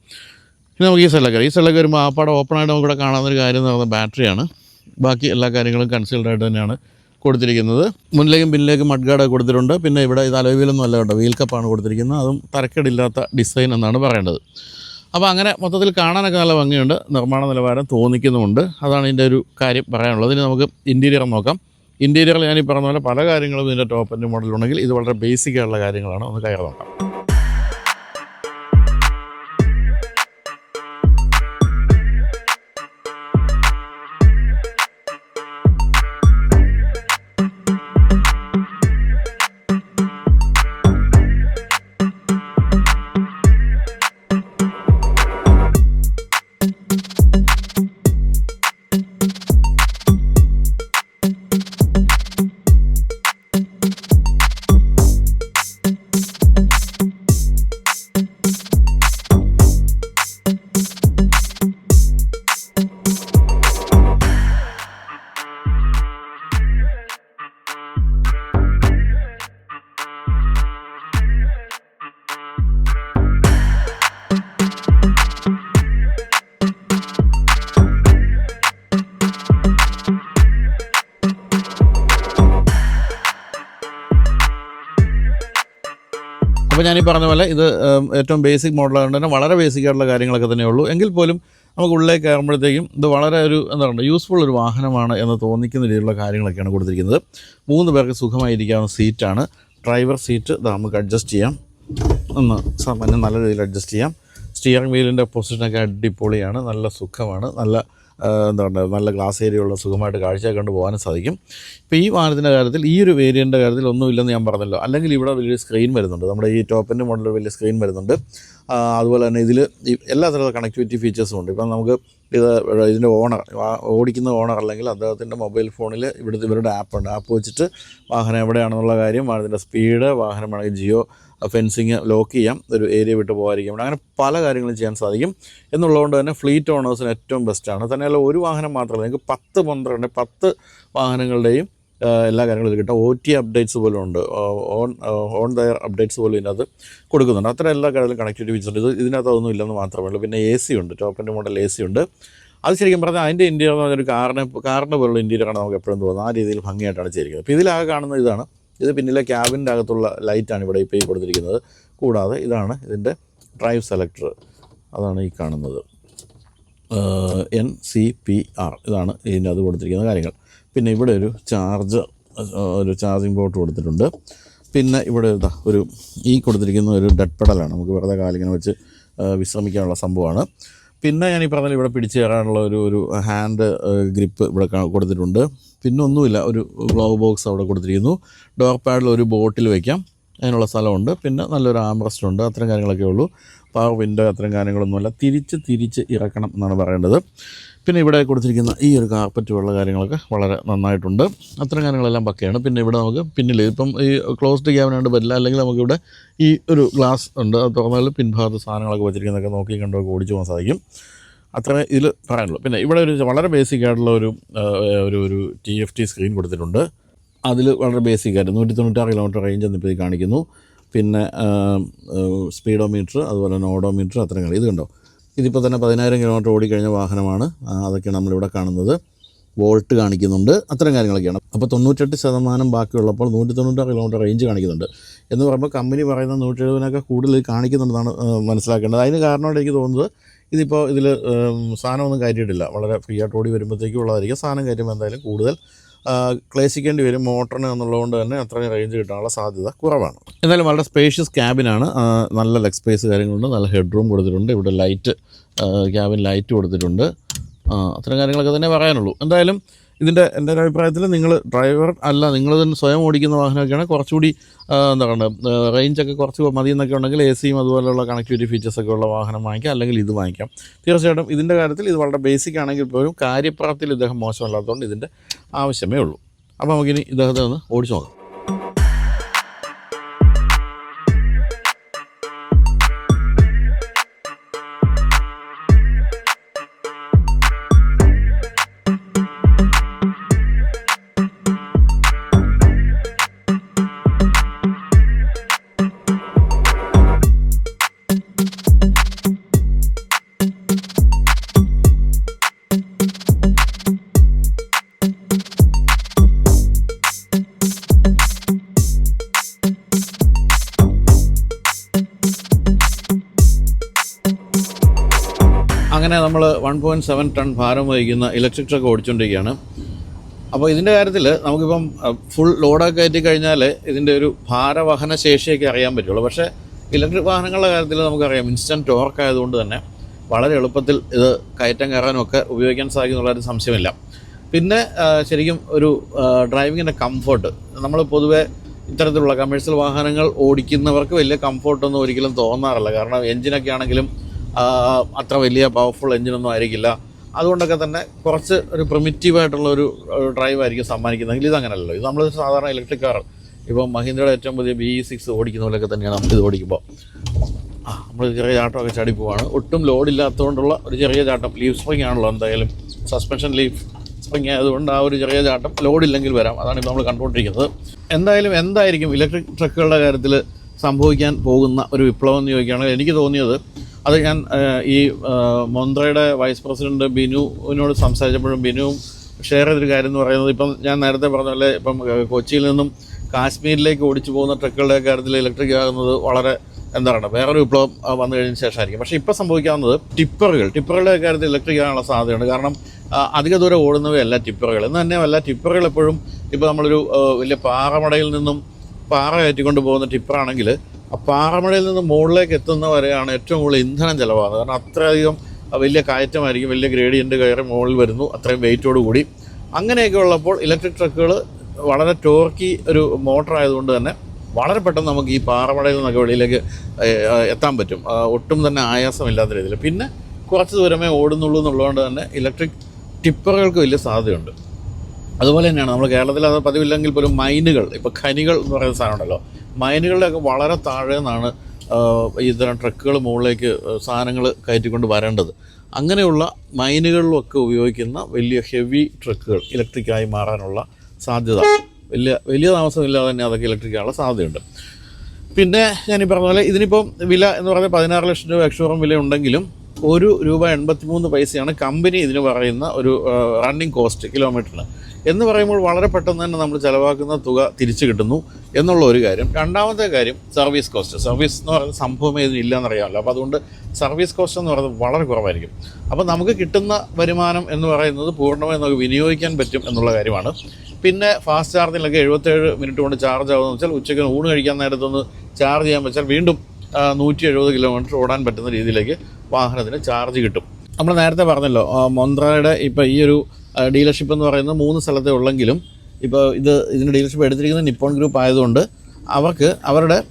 ഇനി നമുക്ക് ഈ സ്ഥലമൊക്കെ ഈ സ്ഥലമൊക്കെ വരുമ്പോൾ ആ പടം ഓപ്പണായിട്ട് നമുക്കിവിടെ കാണാവുന്ന ഒരു കാര്യം എന്ന് പറയുന്നത് ബാറ്ററിയാണ് ബാക്കി എല്ലാ കാര്യങ്ങളും കൺസീൽഡ് ആയിട്ട് തന്നെയാണ്. കൊടുത്തിരിക്കുന്നത്. മുന്നിലേക്കും പിന്നിലേക്കും മഡ്ഗാർഡ് കൊടുത്തിട്ടുണ്ട്. പിന്നെ ഇവിടെ ഇത് അലോവിയിലൊന്നും അല്ല കേട്ടോ വീൽ കപ്പാണ് കൊടുത്തിരിക്കുന്നത്. അതും തരക്കേടില്ലാത്ത ഡിസൈൻ എന്നാണ് പറയേണ്ടത്. അപ്പോൾ അങ്ങനെ മൊത്തത്തിൽ കാണാനൊക്കെ നല്ല ഭംഗിയുണ്ട്. നിർമ്മാണ നിലവാരം തോന്നിക്കുന്നുമുണ്ട്. അതാണ് ഇതിന്റെ ഒരു കാര്യം പറയാനുള്ളത്. ഇനി നമുക്ക് ഇന്റീരിയർ നോക്കാം. ഇന്റീരിയറിൽ ഞാൻ പറഞ്ഞ പോലെ പല കാര്യങ്ങളും ഇതിന്റെ ടോപ്പ് എന്റെ മോഡലുണ്ടെങ്കിൽ ഇത് വളരെ ബേസിക് ആയിട്ടുള്ള കാര്യങ്ങളാണ്. ഒന്ന് കയറി നോക്കാം. പറഞ്ഞ പോലെ ഇത് ഏറ്റവും ബേസിക് മോഡലായതുകൊണ്ട് തന്നെ വളരെ ബേസിക് ആയിട്ടുള്ള കാര്യങ്ങളൊക്കെ തന്നെ ഉള്ളൂ. എങ്കിൽ പോലും നമുക്ക് ഉള്ളിലേക്ക് കയറുമ്പോഴത്തേക്കും ഇത് വളരെ ഒരു എന്താ പറയുക യൂസ്ഫുൾ ഒരു വാഹനമാണ് എന്ന് തോന്നിക്കുന്ന രീതിയിലുള്ള കാര്യങ്ങളൊക്കെയാണ് കൊടുത്തിരിക്കുന്നത്. മൂന്ന് പേർക്ക് സുഖമായിരിക്കാവുന്ന സീറ്റാണ് ഡ്രൈവർ സീറ്റ് ഇത് നമുക്ക് അഡ്ജസ്റ്റ് ചെയ്യാം. ഒന്ന് സാമാന്യം നല്ല രീതിയിൽ അഡ്ജസ്റ്റ് ചെയ്യാം. സ്റ്റിയറിംഗ് വീലിന്റെ പൊസിഷനൊക്കെ അടിപൊളിയാണ്. നല്ല സുഖമാണ്. നല്ല ആ, എന്താ പറയുക നല്ല ഗ്ലാസ് ഏരിയ ഉള്ള സുഖമായിട്ട് കാഴ്ച കണ്ട് പോകാനും സാധിക്കും. ഇപ്പോൾ ഈ വാഹനത്തിന്റെ കാര്യത്തിൽ ഈ ഒരു വേരിയന്റെ കാര്യത്തിൽ ഒന്നുമില്ലെന്ന് ഞാൻ പറഞ്ഞല്ലോ. അല്ലെങ്കിൽ ഇവിടെ വലിയൊരു സ്ക്രീൻ വരുന്നുണ്ട്. നമ്മുടെ ഈ ടോപ്പിന്റെ മോഡലിൽ വലിയ സ്ക്രീൻ വരുന്നുണ്ട്. അതുപോലെ തന്നെ ഇതിൽ എല്ലാ തരത്തിലുള്ള കണക്ടിവിറ്റി ഫീച്ചേഴ്സും ഉണ്ട്. ഇപ്പം നമുക്ക് ഇത് ഇതിന്റെ ഓണർ ഓടിക്കുന്ന ഓണർ അല്ലെങ്കിൽ അദ്ദേഹത്തിന്റെ മൊബൈൽ ഫോണിൽ ഇവിടുത്തെ ഇവരുടെ ആപ്പുണ്ട് ആപ്പ് വെച്ചിട്ട് വാഹനം എവിടെയാണെന്നുള്ള കാര്യം വാഹനത്തിന്റെ സ്പീഡ് വാഹനം വേണമെങ്കിൽ ജിയോ ഫെൻസിങ് ലോക്ക് ചെയ്യാം. ഒരു ഏരിയ വിട്ട് പോകാതിരിക്കാൻ അങ്ങനെ പല കാര്യങ്ങളും ചെയ്യാൻ സാധിക്കും. എന്നുള്ളതുകൊണ്ട് തന്നെ ഫ്ലീറ്റ് ഓണേഴ്സിന് ഏറ്റവും ബെസ്റ്റാണ് തന്നെയല്ല ഒരു വാഹനം മാത്രമല്ല നിങ്ങൾക്ക് പത്ത് പന്ത്രണ്ട് പത്ത് വാഹനങ്ങളുടെയും എല്ലാ കാര്യങ്ങളും ഇത് കിട്ടും. ഒ ടി അപ്ഡേറ്റ്സ് പോലും ഉണ്ട്. ഓൺ ഓൺ ദയർ അപ്ഡേറ്റ്സ് പോലും ഇതിനകത്ത് കൊടുക്കുന്നുണ്ട്. അത്ര എല്ലാ കാര്യങ്ങളും കണക്ടിവിറ്റി ഫീച്ചർ ഇത് ഇതിനകത്ത് അതൊന്നും ഇല്ലെന്ന് മാത്രമേ ഉള്ളൂ പിന്നെ എ സി ഉണ്ട്. ടോപ്പിന്റെ മോഡൽ എ സി ഉണ്ട്. അത് ശരിക്കും പറഞ്ഞാൽ അതിന്റെ ഇന്റീരിയർ എന്ന് പറഞ്ഞാൽ ഒരു കാറിനെ കാറിന്റെ പോലുള്ള ഇന്റീരിയറാണ് നമുക്ക് എപ്പോഴും തോന്നുന്നത്. ആ രീതിയിൽ ഭംഗിയായിട്ടാണ് ചെയ്തിരിക്കുന്നത്. അപ്പോൾ ഇതിലാകെ കാണുന്ന ഇതാണ്. ഇത് പിന്നിലെ ക്യാബിന്റെ അകത്തുള്ള ലൈറ്റാണ് ഇവിടെ ഇപ്പോൾ ഈ കൊടുത്തിരിക്കുന്നത്. കൂടാതെ ഇതാണ് ഇതിന്റെ ഡ്രൈവ് സെലക്ടർ. അതാണ് ഈ കാണുന്നത്. N C P R. ഇതാണ് ഇതിന്റെ അത് കൊടുത്തിരിക്കുന്ന കാര്യങ്ങൾ. പിന്നെ ഇവിടെ ഒരു ചാർജ് ഒരു ചാർജിങ് പോർട്ട് കൊടുത്തിട്ടുണ്ട്. പിന്നെ ഇവിടെ ഇതാ ഒരു ഈ കൊടുത്തിരിക്കുന്ന ഒരു ഡെഡ് പെഡലാണ്. നമുക്ക് വെറുതെ കാലിങ്ങനെ വെച്ച് വിശ്രമിക്കാനുള്ള സംഭവമാണ്. പിന്നെ ഞാൻ ഈ പറഞ്ഞ ഇവിടെ പിടിച്ചു കയറാനുള്ള ഒരു ഒരു ഹാൻഡ് ഗ്രിപ്പ് ഇവിടെ കൊടുത്തിട്ടുണ്ട്. പിന്നെ ഒന്നുമില്ല ഒരു ഗ്ലോവ് ബോക്സ് അവിടെ കൊടുത്തിരിക്കുന്നു. ഡോർ പാഡിൽ ഒരു ബോട്ടിൽ വയ്ക്കാം അതിനുള്ള സ്ഥലമുണ്ട്. പിന്നെ നല്ലൊരു ആംറസ്റ്റ് ഉണ്ട്. അത്തരം കാര്യങ്ങളൊക്കെ ഉള്ളൂ. പവർ വിൻഡോ അത്തരം കാര്യങ്ങളൊന്നുമില്ല. തിരിച്ച് തിരിച്ച് ഇറക്കണം എന്നാണ് പറയേണ്ടത്. പിന്നെ ഇവിടെ കൊടുത്തിരിക്കുന്ന ഈ ഒരു കാർപ്പറ്റ് ഉള്ള കാര്യങ്ങളൊക്കെ വളരെ നന്നായിട്ടുണ്ട്. അത്തരം കാര്യങ്ങളെല്ലാം പക്കയാണ്. പിന്നെ ഇവിടെ നമുക്ക് പിന്നിൽ ഇപ്പം ഈ ക്ലോസ്ഡ് ക്യാബിനായിട്ട് പറ്റില്ല അല്ലെങ്കിൽ നമുക്കിവിടെ ഈ ഒരു ഗ്ലാസ് ഉണ്ട്. അത് തുറന്നാൽ പിൻഭാഗത്ത് സാധനങ്ങളൊക്കെ വെച്ചിരിക്കുന്നതൊക്കെ നോക്കി കണ്ടൊക്കെ ഓടിച്ചു പോകാൻ സാധിക്കും. അത്രേ ഇതിൽ പറയാനുള്ളൂ. പിന്നെ ഇവിടെ ഒരു വളരെ ബേസിക് ആയിട്ടുള്ള ഒരു ഒരു ഒരു ടി എഫ് ടി സ്ക്രീൻ കൊടുത്തിട്ടുണ്ട്. അതിൽ വളരെ ബേസിക് ആയിട്ട് നൂറ്റി തൊണ്ണൂറ്റാറ് കിലോമീറ്റർ റേഞ്ച് എന്നിപ്പോൾ കാണിക്കുന്നു. പിന്നെ സ്പീഡോമീറ്റർ അതുപോലെ തന്നെ ഓഡോമീറ്റർ അത്തരം കാര്യം. ഇത് കണ്ടോ? ഇതിപ്പോൾ തന്നെ പതിനായിരം കിലോമീറ്റർ ഓടിക്കഴിഞ്ഞ വാഹനമാണ്. അതൊക്കെ നമ്മളിവിടെ കാണുന്നത്. വോൾട്ട് കാണിക്കുന്നുണ്ട്. അത്തരം കാര്യങ്ങളൊക്കെയാണ്. അപ്പോൾ തൊണ്ണൂറ്റെട്ട് ശതമാനം ബാക്കിയുള്ളപ്പോൾ നൂറ്റി തൊണ്ണൂറ്റാറ് കിലോമീറ്റർ റേഞ്ച് കാണിക്കുന്നുണ്ട്. എന്ന് പറയുമ്പോൾ കമ്പനി പറയുന്ന നൂറ്റി എഴുപതിനൊക്കെ കൂടുതൽ കാണിക്കുന്നുണ്ടെന്നാണ് മനസ്സിലാക്കേണ്ടത്. അതിന് കാരണമായിട്ട് എനിക്ക് തോന്നുന്നത് ഇതിപ്പോൾ ഇതിൽ സാധനമൊന്നും കയറ്റിയിട്ടില്ല. വളരെ ഫ്രീ ആയിട്ട് ഓടി വരുമ്പോഴത്തേക്കും ഉള്ളതായിരിക്കും. സാധനം കയറ്റുമ്പോൾ എന്തായാലും കൂടുതൽ ക്ലേശിക്കേണ്ടി വരും. മോട്ടറിന് എന്നുള്ളതുകൊണ്ട് തന്നെ അത്രയും റേഞ്ച് കിട്ടാനുള്ള സാധ്യത കുറവാണ്. എന്തായാലും വളരെ സ്പേഷ്യസ് ക്യാബിനാണ് നല്ല ലെഗ് സ്പേസ് കാര്യങ്ങളുണ്ട്. നല്ല ഹെഡ് റൂം കൊടുത്തിട്ടുണ്ട്. ഇവിടെ ലൈറ്റ് ക്യാബിൻ ലൈറ്റ് കൊടുത്തിട്ടുണ്ട്. അത്തരം കാര്യങ്ങളൊക്കെ തന്നെ പറയാനുള്ളൂ. എന്തായാലും ഇതിന്റെ എന്റെ ഒരു അഭിപ്രായത്തിൽ നിങ്ങൾ ഡ്രൈവർ അല്ല നിങ്ങൾ തന്നെ സ്വയം ഓടിക്കുന്ന വാഹനമൊക്കെയാണ് കുറച്ചുകൂടി എന്താ പറയുക റേഞ്ചൊക്കെ കുറച്ച് മതി എന്നൊക്കെ ഉണ്ടെങ്കിൽ എ സിയും അതുപോലെയുള്ള കണക്ടിവിറ്റി ഫീച്ചേഴ്സൊക്കെ ഉള്ള വാഹനം വാങ്ങിക്കാം അല്ലെങ്കിൽ ഇത് വാങ്ങിക്കാം. തീർച്ചയായിട്ടും ഇതിന്റെ കാര്യത്തിൽ ഇത് വളരെ ബേസിക് ആണെങ്കിൽ പോലും കാര്യപ്രാപ്തിയിൽ ഇദ്ദേഹം മോശമല്ലാത്തതുകൊണ്ട് ഇതിന്റെ ആവശ്യമേ ഉള്ളൂ. അപ്പോൾ നമുക്കിനി ഇദ്ദേഹത്തെ ഒന്ന് ഓടിച്ചു നോക്കാം. നമ്മൾ വൺ പോയിന്റ് സെവൻ ടൺ ഭാരം വഹിക്കുന്ന ഇലക്ട്രിക് ട്രക്ക് ഓടിച്ചുകൊണ്ടിരിക്കുകയാണ് അപ്പോൾ ഇതിന്റെ കാര്യത്തിൽ നമുക്കിപ്പം ഫുൾ ലോഡൊക്കെ കയറ്റി കഴിഞ്ഞാൽ ഇതിന്റെ ഒരു ഭാരവഹന ശേഷിയൊക്കെ അറിയാൻ പറ്റുള്ളൂ. പക്ഷേ ഇലക്ട്രിക് വാഹനങ്ങളുടെ കാര്യത്തിൽ നമുക്കറിയാം ഇൻസ്റ്റന്റ് ടോർക്ക് ആയതുകൊണ്ട് തന്നെ വളരെ എളുപ്പത്തിൽ ഇത് കയറ്റം കയറാനൊക്കെ ഉപയോഗിക്കാൻ സാധിക്കുന്നുള്ളൊരു സംശയമില്ല. പിന്നെ ശരിക്കും ഒരു ഡ്രൈവിങ്ങിന്റെ കംഫർട്ട് നമ്മൾ പൊതുവേ ഇത്തരത്തിലുള്ള കമേഴ്സ്യൽ വാഹനങ്ങൾ ഓടിക്കുന്നവർക്ക് വലിയ കംഫർട്ടൊന്നും ഒരിക്കലും തോന്നാറില്ല. കാരണം എഞ്ചിനൊക്കെ ആണെങ്കിലും അത്ര വലിയ പവർഫുൾ എഞ്ചിനൊന്നും ആയിരിക്കില്ല. അതുകൊണ്ടൊക്കെ തന്നെ കുറച്ച് ഒരു പ്രിമിറ്റീവായിട്ടുള്ള ഒരു ഡ്രൈവ് ആയിരിക്കും സമ്മാനിക്കുന്നതെങ്കിൽ ഇത് അങ്ങനെയല്ലോ ഇത് നമ്മൾ സാധാരണ ഇലക്ട്രിക് കാർ ഇപ്പം മഹീന്ദ്രയുടെ ഏറ്റവും പുതിയ ബി സിക്സ് ഓടിക്കുന്ന പോലെയൊക്കെ തന്നെയാണ് നമ്മൾ ഇത് ഓടിക്കുമ്പോൾ നമ്മൾ ചെറിയ ചാട്ടമൊക്കെ ചാടി പോവാണ്. ഒട്ടും ലോഡില്ലാത്തതുകൊണ്ടുള്ള ഒരു ചെറിയ ചാട്ടം ലീഫ് സ്പ്രിങ് ആണല്ലോ എന്തായാലും. സസ്പെൻഷൻ ലീവ് സ്പ്രിങ് ആയതുകൊണ്ട് ആ ഒരു ചെറിയ ചാട്ടം ലോഡില്ലെങ്കിൽ വരാം. അതാണ് ഇപ്പോൾ നമ്മൾ കണ്ടുകൊണ്ടിരിക്കുന്നത്. എന്തായാലും എന്തായിരിക്കും ഇലക്ട്രിക് ട്രക്കുകളുടെ കാര്യത്തിൽ സംഭവിക്കാൻ പോകുന്ന ഒരു വിപ്ലവം എന്ന് ചോദിക്കുകയാണെങ്കിൽ എനിക്ക് തോന്നിയത് അത് ഞാൻ ഈ മൊന്ത്രയുടെ വൈസ് പ്രസിഡന്റ് ബിനുവിനോട് സംസാരിച്ചപ്പോഴും ബിനുവും ഷെയർ ചെയ്തൊരു കാര്യം എന്ന് പറയുന്നത് ഇപ്പം ഞാൻ നേരത്തെ പറഞ്ഞ പോലെ ഇപ്പം കൊച്ചിയിൽ നിന്നും കാശ്മീരിലേക്ക് ഓടിച്ചു പോകുന്ന ട്രക്കുകളുടെ കാര്യത്തിൽ ഇലക്ട്രിക് ആകുന്നത് വളരെ എന്താ പറയുക വേറൊരു വിപ്ലവം വന്നു കഴിഞ്ഞ ശേഷമായിരിക്കും. പക്ഷേ ഇപ്പോൾ സംഭവിക്കാവുന്നത് ടിപ്പറുകൾ ടിപ്പറുകളുടെ കാര്യത്തിൽ ഇലക്ട്രിക് ആകാനുള്ള സാധ്യതയുണ്ട്. കാരണം അധിക ദൂരം ഓടുന്നവയല്ല ടിപ്പറുകൾ. എന്ന് തന്നെയല്ല ടിപ്പറുകൾ എപ്പോഴും ഇപ്പോൾ നമ്മളൊരു വലിയ പാറമടയിൽ നിന്നും പാറ കയറ്റിക്കൊണ്ട് പോകുന്ന ടിപ്പറാണെങ്കിൽ ആ പാറമടയിൽ നിന്ന് മുകളിലേക്ക് എത്തുന്ന വരെയാണ് ഏറ്റവും കൂടുതൽ ഇന്ധനം ചിലവാകുന്നത്. കാരണം അത്രയധികം വലിയ കയറ്റമായിരിക്കും വലിയ ഗ്രേഡിയന്റ് കയറി മുകളിൽ വരുന്നു അത്രയും വെയിറ്റോട് കൂടി. അങ്ങനെയൊക്കെ ഉള്ളപ്പോൾ ഇലക്ട്രിക് ട്രക്കുകൾ വളരെ ടോർക്കി ഒരു മോട്ടർ ആയതുകൊണ്ട് തന്നെ വളരെ പെട്ടെന്ന് നമുക്ക് ഈ പാറമടയിൽ നിന്നൊക്കെ വെളിയിലേക്ക് എത്താൻ പറ്റും. ഒട്ടും തന്നെ ആയാസമില്ലാത്ത രീതിയിൽ. പിന്നെ കുറച്ച് ദൂരമേ ഓടുന്നുള്ളൂ എന്നുള്ളതുകൊണ്ട് തന്നെ ഇലക്ട്രിക് ടിപ്പറുകൾക്ക് വലിയ സാധ്യതയുണ്ട്. അതുപോലെ തന്നെയാണ് നമ്മൾ കേരളത്തിൽ അത് പതിവില്ലെങ്കിൽ പോലും മൈനുകൾ ഇപ്പോൾ ഖനികൾ എന്ന് പറയുന്ന സാധനം ഉണ്ടല്ലോ. മൈനുകളുടെയൊക്കെ വളരെ താഴെ നിന്നാണ് ഇത്തരം ട്രക്കുകൾ മുകളിലേക്ക് സാധനങ്ങൾ കയറ്റിക്കൊണ്ട് വരേണ്ടത്. അങ്ങനെയുള്ള മൈനുകളിലൊക്കെ ഉപയോഗിക്കുന്ന വലിയ ഹെവി ട്രക്കുകൾ ഇലക്ട്രിക്കായി മാറാനുള്ള സാധ്യത. വലിയ വലിയ താമസമില്ലാതെ തന്നെ അതൊക്കെ ഇലക്ട്രിക്കാനുള്ള സാധ്യതയുണ്ട്. പിന്നെ ഞാൻ ഈ പറഞ്ഞ പോലെ ഇതിനിപ്പം വില എന്ന് പറഞ്ഞാൽ പതിനാറ് ലക്ഷം രൂപ എക്ഷോറും വില ഉണ്ടെങ്കിലും ഒരു രൂപ എൺപത്തിമൂന്ന് പൈസയാണ് കമ്പനി ഇതിന് പറയുന്ന ഒരു റണ്ണിങ് കോസ്റ്റ് കിലോമീറ്ററിന് എന്ന് പറയുമ്പോൾ വളരെ പെട്ടെന്ന് തന്നെ നമ്മൾ ചിലവാക്കുന്ന തുക തിരിച്ചു കിട്ടുന്നു എന്നുള്ള ഒരു കാര്യം. രണ്ടാമത്തെ കാര്യം സർവീസ് കോസ്റ്റ് സർവീസ് എന്ന് പറയുന്ന സംഭവമേ ഇതിന് ഇല്ലെന്നറിയാമല്ലോ. അപ്പോൾ അതുകൊണ്ട് സർവീസ് കോസ്റ്റ് എന്ന് പറയുന്നത് വളരെ കുറവായിരിക്കും. അപ്പോൾ നമുക്ക് കിട്ടുന്ന വരുമാനം എന്ന് പറയുന്നത് പൂർണമായി നമുക്ക് വിനിയോഗിക്കാൻ പറ്റും എന്നുള്ള കാര്യമാണ്. പിന്നെ ഫാസ്റ്റ് ചാർജിലൊക്കെ എഴുപത്തേഴ് മിനിറ്റ് കൊണ്ട് ചാർജ് ആവുമെന്ന് വെച്ചാൽ ഉച്ചയ്ക്ക് ഊണ് കഴിക്കാൻ നേരത്തൊന്ന് ചാർജ് ചെയ്യാൻ വെച്ചാൽ വീണ്ടും നൂറ്റി എഴുപത് കിലോമീറ്റർ ഓടാൻ പറ്റുന്ന രീതിയിലേക്ക് വാഹനത്തിന് ചാർജ് കിട്ടും. നമ്മൾ നേരത്തെ പറഞ്ഞല്ലോ മൊന്ത്രയുടെ ഇപ്പോൾ ഈ ഒരു ഡീലർഷിപ്പ് എന്ന് പറയുന്ന മൂന്ന് സ്ഥലത്തേ ഉള്ളെങ്കിലും ഇപ്പോൾ ഇത് ഇതിന്റെ ഡീലർഷിപ്പ് എടുത്തിരിക്കുന്നത് നിപ്പോൺ ഗ്രൂപ്പ് ആയതുകൊണ്ട് അവർക്ക് അവരുടെ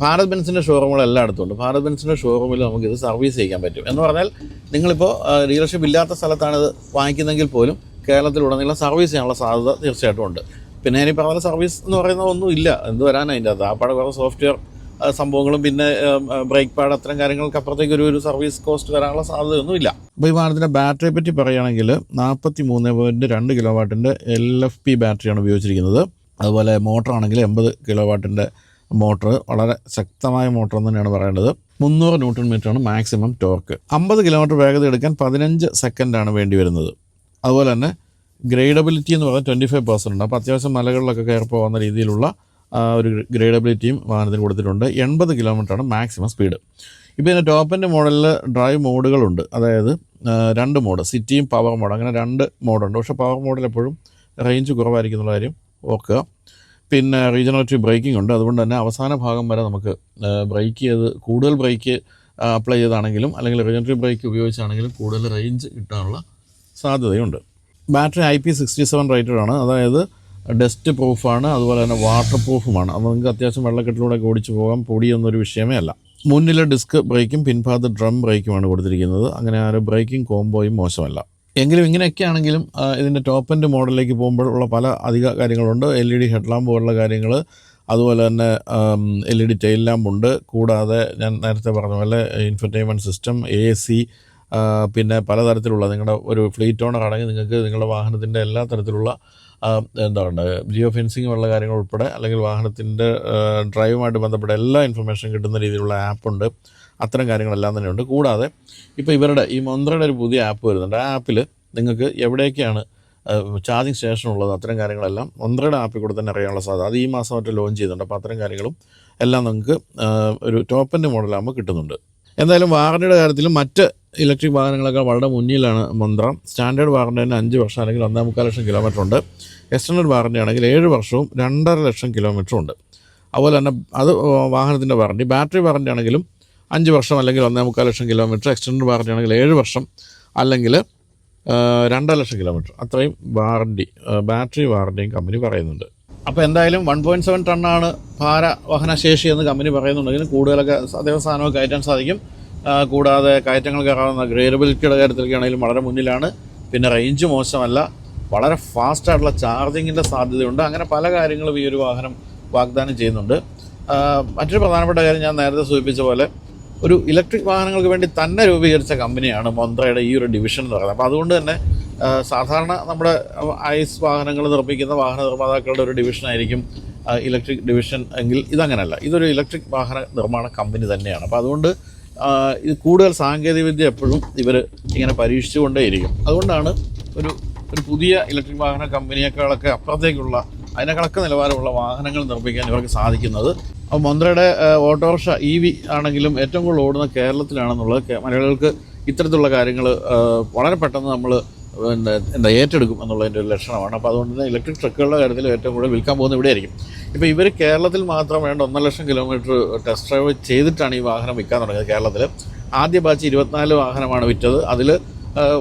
ഭാരത് ബെൻസിന്റെ ഷോറൂമുകൾ എല്ലായിടത്തും ഉണ്ട് ഭാരത് ബെൻസിന്റെ ഷോറൂമിൽ നമുക്ക് ഇത് സർവീസ് ചെയ്യാൻ പറ്റും. എന്ന് പറഞ്ഞാൽ നിങ്ങളിപ്പോൾ ഡീലർഷിപ്പ് ഇല്ലാത്ത സ്ഥലത്താണ് ഇത് വാങ്ങിക്കുന്നതെങ്കിൽ പോലും കേരളത്തിലുടനീളം സർവീസ് ചെയ്യാനുള്ള സാധ്യത തീർച്ചയായിട്ടും ഉണ്ട്. പിന്നെ ഇനി പറഞ്ഞ സർവീസ് എന്ന് പറയുന്ന ഒന്നും ഇല്ല. എന്ത് വരാൻ അതിന്റെ അകത്ത്? ആപ്പാടെ കുറേ സോഫ്റ്റ്വെയർ സംഭവങ്ങളും പിന്നെ ബ്രേക്ക് പാഡ് അത്തരം കാര്യങ്ങൾക്ക് അപ്പുറത്തേക്ക് ഒരു ഒരു സർവീസ് കോസ്റ്റ് വരാനുള്ള സാധ്യതയൊന്നുമില്ല അപ്പോൾ ഈ വാഹനത്തിന്റെ ബാറ്ററിയെ പറ്റി പറയുകയാണെങ്കിൽ നാൽപ്പത്തി മൂന്ന് പോയിന്റ് രണ്ട് കിലോ വാട്ടിന്റെ എൽ എഫ് പി ബാറ്ററിയാണ് ഉപയോഗിച്ചിരിക്കുന്നത്. അതുപോലെ മോട്ടർ ആണെങ്കിൽ എൺപത് കിലോ വാട്ടിന്റെ മോട്ടർ വളരെ ശക്തമായ മോട്ടർ എന്ന് തന്നെയാണ് പറയേണ്ടത്. മുന്നൂറ് ന്യൂട്ടൺ മീറ്ററാണ് മാക്സിമം ടോർക്ക് അമ്പത് കിലോമീറ്റർ വേഗത എടുക്കാൻ പതിനഞ്ച് സെക്കൻഡാണ് വേണ്ടി വരുന്നത്. അതുപോലെ തന്നെ ഗ്രേഡബിലിറ്റി എന്ന് പറഞ്ഞാൽ ട്വന്റി ഫൈവ് പെർസെന്റ് ഉണ്ട് അപ്പോൾ അത്യാവശ്യം മലകളിലൊക്കെ കയറി പോകുന്ന രീതിയിലുള്ള ഒരു ഗ്രേഡബിലിറ്റിയും വാഹനത്തിന് കൊടുത്തിട്ടുണ്ട്. എൺപത് കിലോമീറ്ററാണ് മാക്സിമം സ്പീഡ് ഇപ്പോൾ ഇതിന്റെ ടോപ്പിന്റെ മോഡലിൽ ഡ്രൈവ് മോഡുകളുണ്ട് അതായത് രണ്ട് മോഡ് സിറ്റിയും പവർ മോഡ് അങ്ങനെ രണ്ട് മോഡുണ്ട് പക്ഷേ പവർ മോഡിൽ എപ്പോഴും റേഞ്ച് കുറവായിരിക്കും എന്നുള്ള കാര്യം ഓർക്കുക. പിന്നെ റീജനറേറ്റീവ് ബ്രേക്കിംഗ് ഉണ്ട്. അതുകൊണ്ട് തന്നെ അവസാന ഭാഗം വരെ നമുക്ക് ബ്രേക്ക് ചെയ്ത് കൂടുതൽ ബ്രേക്ക് അപ്ലൈ ചെയ്താണെങ്കിലും അല്ലെങ്കിൽ റീജനറേറ്റീവ് ബ്രേക്ക് ഉപയോഗിച്ചാണെങ്കിലും കൂടുതൽ റേഞ്ച് കിട്ടാനുള്ള സാധ്യതയുണ്ട്. Battery I P sixty seven rated ആണ്. അതായത് ഡസ്റ്റ് പ്രൂഫാണ് അതുപോലെ തന്നെ വാട്ടർ പ്രൂഫുമാണ് അപ്പോൾ നിങ്ങൾക്ക് അത്യാവശ്യം വെള്ളക്കെട്ടിലൂടെ ഓടിച്ചു പോകാം പൊടിയൊന്നൊരു വിഷയമേ അല്ല. മുന്നിലെ ഡിസ്ക് ബ്രേക്കും പിൻഭാഗത്ത് ഡ്രം ബ്രേക്കുമാണ് കൊടുത്തിരിക്കുന്നത്. അങ്ങനെ ആ ഒരു ബ്രേക്കിംഗ് കോംബോയും മോശമല്ല. എങ്കിലും ഇങ്ങനെയൊക്കെ ആണെങ്കിലും ഇതിന്റെ ടോപ്പ് എൻഡ് മോഡലിലേക്ക് പോകുമ്പോൾ ഉള്ള പല അധിക കാര്യങ്ങളുണ്ട്. എൽ ഇ ഡി ഹെഡ്ലാമ്പ് പോലുള്ള കാര്യങ്ങൾ അതുപോലെ തന്നെ എൽ ഇ ഡി ടെയിൽ ലാമ്പുണ്ട് കൂടാതെ ഞാൻ നേരത്തെ പറഞ്ഞ പോലെ ഇൻഫർടൈൻമെന്റ് സിസ്റ്റം എ സി പിന്നെ പലതരത്തിലുള്ള നിങ്ങളുടെ ഒരു ഫ്ലീറ്റ് ഓണർ ആണെങ്കിൽ നിങ്ങൾക്ക് നിങ്ങളുടെ വാഹനത്തിന്റെ എല്ലാ തരത്തിലുള്ള ആ, എന്താ പറയുക ജിയോ ഫെൻസിങ് ഉള്ള കാര്യങ്ങൾ ഉൾപ്പെടെ അല്ലെങ്കിൽ വാഹനത്തിന്റെ ഡ്രൈവുമായിട്ട് ബന്ധപ്പെട്ട എല്ലാ ഇൻഫർമേഷൻ കിട്ടുന്ന രീതിയിലുള്ള ആപ്പുണ്ട് അത്തരം കാര്യങ്ങളെല്ലാം തന്നെയുണ്ട്. കൂടാതെ ഇപ്പോൾ ഇവരുടെ ഈ മന്ത്രയുടെ ഒരു പുതിയ ആപ്പ് വരുന്നുണ്ട്. ആ ആപ്പിൽ നിങ്ങൾക്ക് എവിടെയൊക്കെയാണ് ചാർജിങ് സ്റ്റേഷൻ ഉള്ളത് അത്തരം കാര്യങ്ങളെല്ലാം മന്ത്രയുടെ ആപ്പിൽ കൂടെ തന്നെ അറിയാനുള്ള സാധ്യത. അത് ഈ മാസം മറ്റേ ലോഞ്ച് ചെയ്യുന്നുണ്ട് അപ്പോൾ അത്തരം കാര്യങ്ങളും എല്ലാം നിങ്ങൾക്ക് ഒരു ടോപ്പിന്റെ മോഡലാകുമ്പോൾ കിട്ടുന്നുണ്ട്. എന്തായാലും വാഹനയുടെ കാര്യത്തിലും മറ്റ് ഇലക്ട്രിക് വാഹനങ്ങളൊക്കെ വളരെ മുന്നിലാണ് മന്ത്ര. സ്റ്റാൻഡേർഡ് വാറണ്ടി തന്നെ അഞ്ച് വർഷം അല്ലെങ്കിൽ ഒന്നേ മുക്കാൽ ലക്ഷം കിലോമീറ്റർ ഉണ്ട്. എക്സ്റ്റൻഡ് വാറണ്ടി ആണെങ്കിൽ ഏഴ് വർഷവും രണ്ടര ലക്ഷം കിലോമീറ്റർ ഉണ്ട്. അതുപോലെ തന്നെ അത് വാഹനത്തിന്റെ വാറണ്ടി. ബാറ്ററി വാറണ്ടി ആണെങ്കിലും അഞ്ച് വർഷം അല്ലെങ്കിൽ ഒന്നേ മുക്കാൽ ലക്ഷം കിലോമീറ്റർ. എക്സ്റ്റൻഡ് വാറണ്ടി ആണെങ്കിൽ ഏഴ് വർഷം അല്ലെങ്കിൽ രണ്ടര ലക്ഷം കിലോമീറ്റർ. അത്രയും വാറണ്ടി ബാറ്ററി വാറണ്ടിയും കമ്പനി പറയുന്നുണ്ട്. അപ്പോൾ എന്തായാലും വൺ പോയിന്റ് സെവൻ ടണ്ണാണ് ഭാര ശേഷി എന്ന് കമ്പനി പറയുന്നുണ്ടെങ്കിൽ കൂടുതലൊക്കെ അതേ സാധനമൊക്കെ കയറ്റാൻ സാധിക്കും. കൂടാതെ കയറ്റങ്ങൾ കയറാവുന്ന ഗ്രേഡബിലിറ്റിയുടെ കാര്യത്തിലൊക്കെ ആണെങ്കിലും വളരെ മുന്നിലാണ്. പിന്നെ റേഞ്ച് മോശമല്ല. വളരെ ഫാസ്റ്റായിട്ടുള്ള ചാർജിങ്ങിന്റെ സാധ്യതയുണ്ട്. അങ്ങനെ പല കാര്യങ്ങളും ഈ ഒരു വാഹനം വാഗ്ദാനം ചെയ്യുന്നുണ്ട്. മറ്റൊരു പ്രധാനപ്പെട്ട കാര്യം ഞാൻ നേരത്തെ സൂചിപ്പിച്ച പോലെ ഒരു ഇലക്ട്രിക് വാഹനങ്ങൾക്ക് വേണ്ടി തന്നെ രൂപീകരിച്ച കമ്പനിയാണ് മൊന്ത്രയുടെ ഈ ഒരു ഡിവിഷൻ എന്ന് പറയുന്നത്. അപ്പോൾ അതുകൊണ്ട് തന്നെ സാധാരണ നമ്മുടെ ഐസ് വാഹനങ്ങൾ നിർമ്മിക്കുന്ന വാഹന നിർമ്മാതാക്കളുടെ ഒരു ഡിവിഷനായിരിക്കും ഇലക്ട്രിക് ഡിവിഷൻ എങ്കിൽ ഇതങ്ങനല്ല. ഇതൊരു ഇലക്ട്രിക് വാഹന നിർമ്മാണ കമ്പനി തന്നെയാണ്. അപ്പോൾ അതുകൊണ്ട് ഇത് കൂടുതൽ സാങ്കേതികവിദ്യ എപ്പോഴും ഇവർ ഇങ്ങനെ പരീക്ഷിച്ചുകൊണ്ടേയിരിക്കും. അതുകൊണ്ടാണ് ഒരു ഒരു പുതിയ ഇലക്ട്രിക് വാഹന കമ്പനിയേക്കാളൊക്കെ അപ്പുറത്തേക്കുള്ള അതിനേക്കാളൊക്കെ നിലവാരമുള്ള വാഹനങ്ങൾ നിർമ്മിക്കാൻ ഇവർക്ക് സാധിക്കുന്നത്. അപ്പോൾ മന്ത്രയുടെ ഓട്ടോറിക്ഷ ഇ വി ആണെങ്കിലും ഏറ്റവും കൂടുതൽ ഓടുന്ന കേരളത്തിലാണെന്നുള്ളത് മലയാളികൾക്ക് ഇത്തരത്തിലുള്ള കാര്യങ്ങൾ വളരെ പെട്ടെന്ന് നമ്മൾ പിന്നെ എന്താ ഏറ്റെടുക്കും എന്നുള്ളതിന്റെ ഒരു ലക്ഷണമാണ്. അപ്പോൾ അതുകൊണ്ട് തന്നെ ഇലക്ട്രിക് ട്രക്കുകളുടെ കാര്യത്തിൽ ഏറ്റവും കൂടുതൽ വിൽക്കാൻ പോകുന്ന ഇവിടെയായിരിക്കും. ഇപ്പോൾ ഇവർ കേരളത്തിൽ മാത്രം വേണ്ട ഒന്നര ലക്ഷം കിലോമീറ്റർ ടെസ്റ്റ് ഡ്രൈവ് ചെയ്തിട്ടാണ് ഈ വാഹനം വിൽക്കാൻ തുടങ്ങിയത് കേരളത്തിൽ. ആദ്യ ബാച്ച് ഇരുപത്തിനാല് വാഹനമാണ് വിറ്റത്. അതിൽ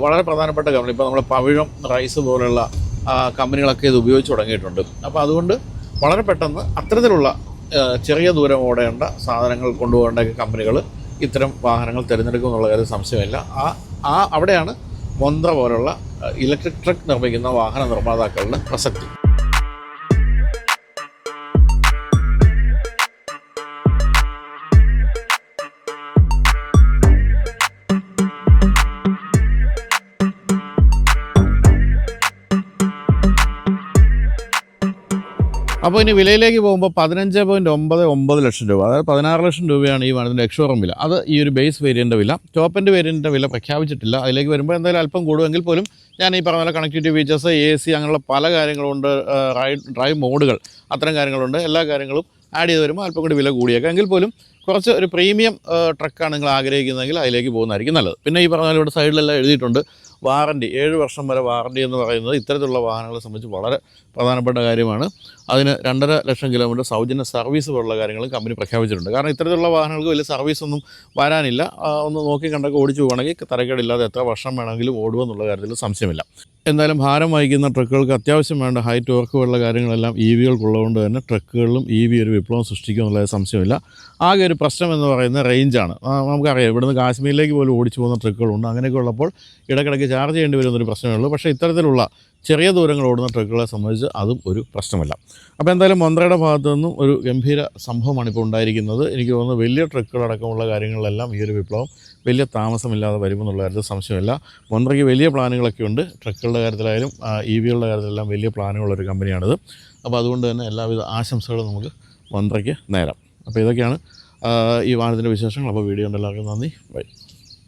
വളരെ പ്രധാനപ്പെട്ട കമ്പനി ഇപ്പോൾ നമ്മുടെ പവിഴം റൈസ് പോലുള്ള കമ്പനികളൊക്കെ ഇത് ഉപയോഗിച്ച് തുടങ്ങിയിട്ടുണ്ട്. അപ്പോൾ അതുകൊണ്ട് വളരെ പെട്ടെന്ന് അത്തരത്തിലുള്ള ചെറിയ ദൂരം ഓടേണ്ട സാധനങ്ങൾ കൊണ്ടുപോകേണ്ട കമ്പനികൾ ഇത്തരം വാഹനങ്ങൾ തിരഞ്ഞെടുക്കും എന്നുള്ള കാര്യം സംശയമില്ല. ആ ആ അവിടെയാണ് മൊന്ത്ര പോലുള്ള ഇലക്ട്രിക് ട്രക്ക് നിർമ്മിക്കുന്ന വാഹന നിർമ്മാതാക്കളുടെ പ്രസക്തി. അപ്പോൾ ഇനി വിലയിലേക്ക് പോകുമ്പോൾ പതിനഞ്ച് പോയിന്റ് ഒമ്പത് ഒമ്പത് ലക്ഷം രൂപ. അതായത് പതിനാറ് ലക്ഷം രൂപയാണ് ഈ വാഹനത്തിന്റെ എക്സ്ഷോറൂം വില. അത് ഈ ഒരു ബേസ് വേരിയന്റെ വില. ടോപ്പ് എൻഡ് വേരിയന്റെ വില പ്രഖ്യാപിച്ചിട്ടില്ല. അതിലേക്ക് വരുമ്പോൾ എന്തായാലും അല്പം കൂടുമെങ്കിൽ പോലും ഞാൻ ഈ പറഞ്ഞ പോലെ കണക്ടിവിറ്റി ഫീച്ചേഴ്സ് എ സി അങ്ങനെയുള്ള പല കാര്യങ്ങളുണ്ട് റൈഡ് ഡ്രൈവ് മോഡുകൾ അത്തരം കാര്യങ്ങളുണ്ട്. എല്ലാ കാര്യങ്ങളും ആഡ് ചെയ്ത് വരുമ്പോൾ അല്പം കൂടി വില കൂടിയേക്കാം. എങ്കിൽ പോലും കുറച്ച് ഒരു പ്രീമിയം ട്രക്കാണ് നിങ്ങൾ ആഗ്രഹിക്കുന്നതെങ്കിൽ അതിലേക്ക് പോകുന്നതായിരിക്കും നല്ലത്. പിന്നെ ഈ പറഞ്ഞ ഇവിടെ സൈഡിലെല്ലാം എഴുതിയിട്ടുണ്ട്. വാറണ്ടി ഏഴ് വർഷം വരെ വാറണ്ടി എന്ന് പറയുന്നത് ഇത്തരത്തിലുള്ള വാഹനങ്ങളെ സംബന്ധിച്ച് വളരെ പ്രധാനപ്പെട്ട കാര്യമാണ്. അതിന് രണ്ടര ലക്ഷം കിലോമീറ്റർ സൗജന്യ സർവീസ് പോലുള്ള കാര്യങ്ങളും കമ്പനി പ്രഖ്യാപിച്ചിട്ടുണ്ട്. കാരണം ഇത്തരത്തിലുള്ള വാഹനങ്ങൾക്ക് വലിയ സർവീസ് ഒന്നും വരാനില്ല. ഒന്ന് നോക്കി കണ്ടൊക്കെ ഓടിച്ചു പോകണമെങ്കിൽ തരക്കേടില്ലാതെ എത്ര വർഷം വേണമെങ്കിലും ഓടുമെന്നുള്ള കാര്യത്തിൽ സംശയമില്ല. എന്തായാലും ഭാരം വഹിക്കുന്ന ട്രക്കുകൾക്ക് അത്യാവശ്യം വേണ്ട ഹൈ ടോർക്ക് പോലുള്ള കാര്യങ്ങളെല്ലാം ഇ വികൾക്കുള്ളതുകൊണ്ട് തന്നെ ട്രക്കുകളിലും ഇ വി ഒരു വിപ്ലവം സൃഷ്ടിക്കും എന്നുള്ളത് സംശയമില്ല. ആകെ ഒരു പ്രശ്നം എന്ന് പറയുന്നത് റേഞ്ചാണ് നമുക്കറിയാം ഇവിടുന്ന് കാശ്മീരിലേക്ക് പോലും ഓടിച്ചു പോകുന്ന ട്രക്കുകളുണ്ട് അങ്ങനെയൊക്കെ ഉള്ളപ്പോൾ ഇടയ്ക്കിടയ്ക്ക് ചാർജ് ചെയ്യേണ്ടി വരുന്നൊരു പ്രശ്നമേ ഉള്ളൂ. പക്ഷേ ഇത്തരത്തിലുള്ള ചെറിയ ദൂരങ്ങൾ ഓടുന്ന ട്രക്കുകളെ സംബന്ധിച്ച് അതും ഒരു പ്രശ്നമല്ല. അപ്പോൾ എന്തായാലും മന്ത്രയുടെ ഭാഗത്തു നിന്നും ഒരു ഗംഭീര സംഭവമാണ് ഇപ്പോൾ ഉണ്ടായിരിക്കുന്നത്. എനിക്ക് തോന്നുന്നു വലിയ ട്രക്കുകളടക്കമുള്ള കാര്യങ്ങളിലെല്ലാം ഈ ഒരു വിപ്ലവം വലിയ താമസമില്ലാതെ വരുമെന്നുള്ള കാര്യത്തിൽ സംശയമില്ല. മന്ത്രയ്ക്ക് വലിയ പ്ലാനുകളൊക്കെ ഉണ്ട്. ട്രക്കുകളുടെ കാര്യത്തിലായാലും ഇ വികളുടെ കാര്യത്തിലെല്ലാം വലിയ പ്ലാനുകളുള്ളൊരു കമ്പനിയാണിത്. അപ്പോൾ അതുകൊണ്ട് തന്നെ എല്ലാവിധ ആശംസകളും നമുക്ക് മന്ത്രയ്ക്ക് നേരാം. അപ്പോൾ ഇതൊക്കെയാണ് ഈ വാഹനത്തിന്റെ വിശേഷങ്ങൾ. അപ്പോൾ വീഡിയോ ഉണ്ടെല്ലാവർക്കും നന്ദി. ബൈ.